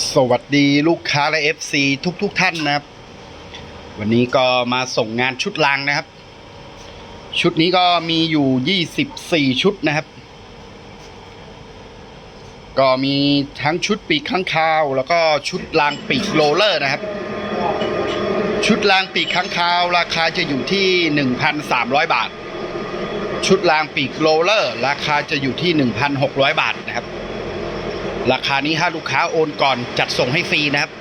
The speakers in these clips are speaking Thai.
สวัสดีลูกค้าและ FC ทุกทุกๆท่านนะครับ วันนี้ก็มาส่งงานชุดรางนะครับ ชุดนี้ก็มีอยู่ 24 ชุดนะครับ ก็มีทั้งชุดปีกข้างคาว แล้วก็ชุดรางปีกโรลเลอร์นะครับ ชุดรางปีกข้างคาว ราคาจะอยู่ที่ 1,300 บาท ชุดรางปีกโรลเลอร์ ราคาจะอยู่ที่ 1,600 บาทนะครับ ราคานี้ถ้าลูกค้าโอนก่อนจัดส่งให้ฟรีนะครับ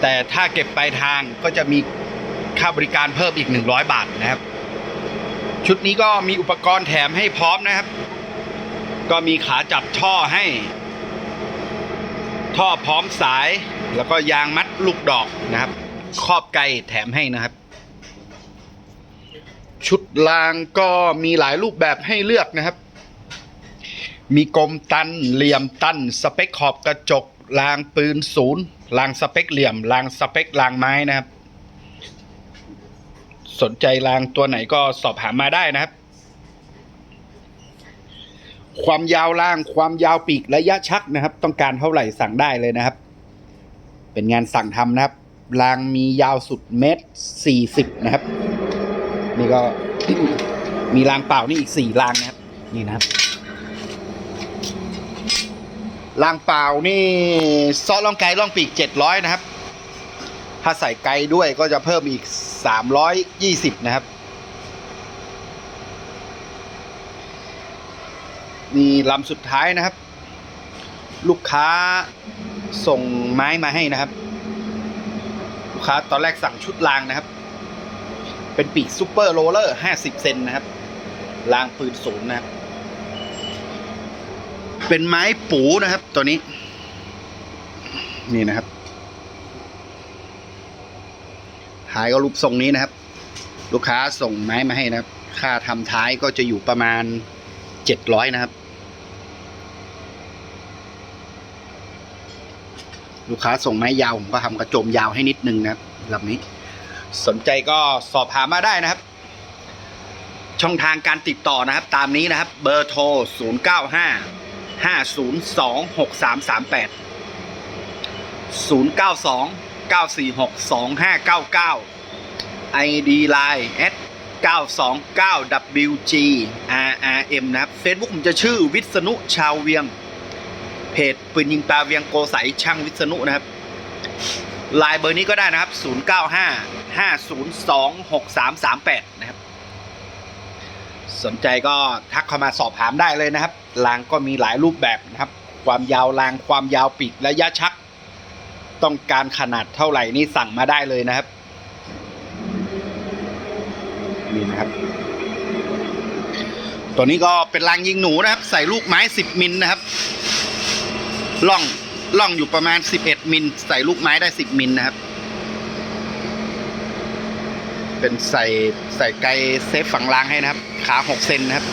แต่ถ้าเก็บปลายทางก็จะมีค่าบริการเพิ่มอีก 100 บาทนะครับ ชุดนี้ก็มีอุปกรณ์แถมให้พร้อมนะครับ ก็มีขาจับท่อให้ ท่อพร้อมสาย แล้วก็ยางมัดลูกดอกนะครับ ครอบไกลแถมให้นะครับ ชุดรางก็มีหลายรูปแบบให้เลือกนะครับ มีกลมตัน เหลี่ยมตัน สเปคขอบกระจกรางปืนศูนย์รางสเปคเหลี่ยมรางสเปครางไม้นะครับ สนใจรางตัวไหนก็สอบถามมาได้นะครับ ความยาวรางความยาวปีกระยะชักนะครับ ต้องการเท่าไหร่สั่งได้เลยนะครับ เป็นงานสั่งทำนะครับรางมียาวสุดเมตรสี่สิบนะครับ นี่ก็มีรางเปล่านี่อีกสี่รางนะครับ นี่นะครับ รางเปล่านี่ซอสล่องไกลล่องปีกเจ็ดร้อยนะครับ ถ้าใส่ไกลด้วยก็จะเพิ่มอีกสามร้อยยี่สิบนะครับ นี่ลำสุดท้ายนะครับ ลูกค้าส่งไม้มาให้นะครับ ลูกค้าตอนแรกสั่งชุดรางนะครับ เป็นปีกซูเปอร์โรลเลอร์ห้าสิบเซนนะครับรางปืนศูนย์นะครับ เป็นไม้ปูนะครับ ตัวนี้ นี่นะครับท้ายก็รูปทรงนี้นะครับ ลูกค้าส่งไม้มาให้นะครับ ค่าทำท้ายก็จะอยู่ประมาณเจ็ดร้อยนะครับ ลูกค้าส่งไม้ยาวผมก็ทำกระโจมยาวให้นิดนึงนะครับลำนี้ สนใจก็สอบถามมาได้นะครับช่องทางการติดต่อนะครับ ตามนี้นะครับ เบอร์โทร 0 9 5 502 6338 092 946 2599 ID Line at 929 WG RRM นะครับ Facebook ผมจะชื่อวิษณุชาวเวียง เพจปืนยิงปลาเวียงโกใสช่างวิษณุนะครับไลน์เบอร์นี้ก็ได้นะครับ 095 502 6338 นะครับ สนใจก็ทักเข้ามาสอบถามได้เลยนะครับ รางก็มีหลายรูปแบบนะครับ ความยาวรางความยาวปีกระยะชัก ต้องการขนาดเท่าไหร่นี่สั่งมาได้เลยนะครับนี่นะครับ ตัวนี้ก็เป็นรางยิงหนูนะครับ ใส่ลูกไม้ 10 มิลนะครับล่องล่องอยู่ประมาณ 11 มิลใส่ลูกไม้ได้ 10 มิลนะครับ เป็นใส่ใส่ไกลเซฟฝั่งลางให้นะครับ ขา 6 เซนนะครับ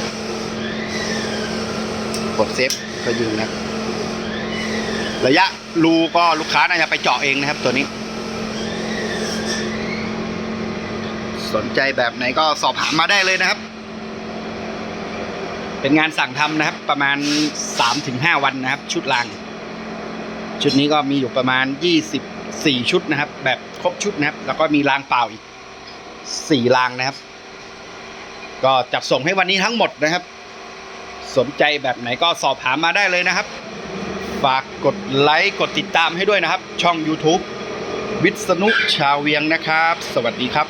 กดเซฟก็ยิงนะระยะรูก็ลูกค้าน่าจะไปเจาะเองนะครับตัวนี้ สนใจแบบไหนก็สอบถามมาได้เลยนะครับ เป็นงานสั่งทำนะครับ ประมาณ 3-5 วันนะครับ ชุดราง ชุดนี้ก็มีอยู่ประมาณ 24 ชุดนะครับ แบบครบชุดนะครับ แล้วก็มีรางเปล่าอีกสี่รางนะครับ ก็จัดส่งให้วันนี้ทั้งหมดนะครับ สนใจแบบไหนก็สอบถามมาได้เลยนะครับ ฝากกดไลค์กดติดตามให้ด้วยนะครับ ช่อง YouTube วิษณุชาวเวียงนะครับ สวัสดีครับ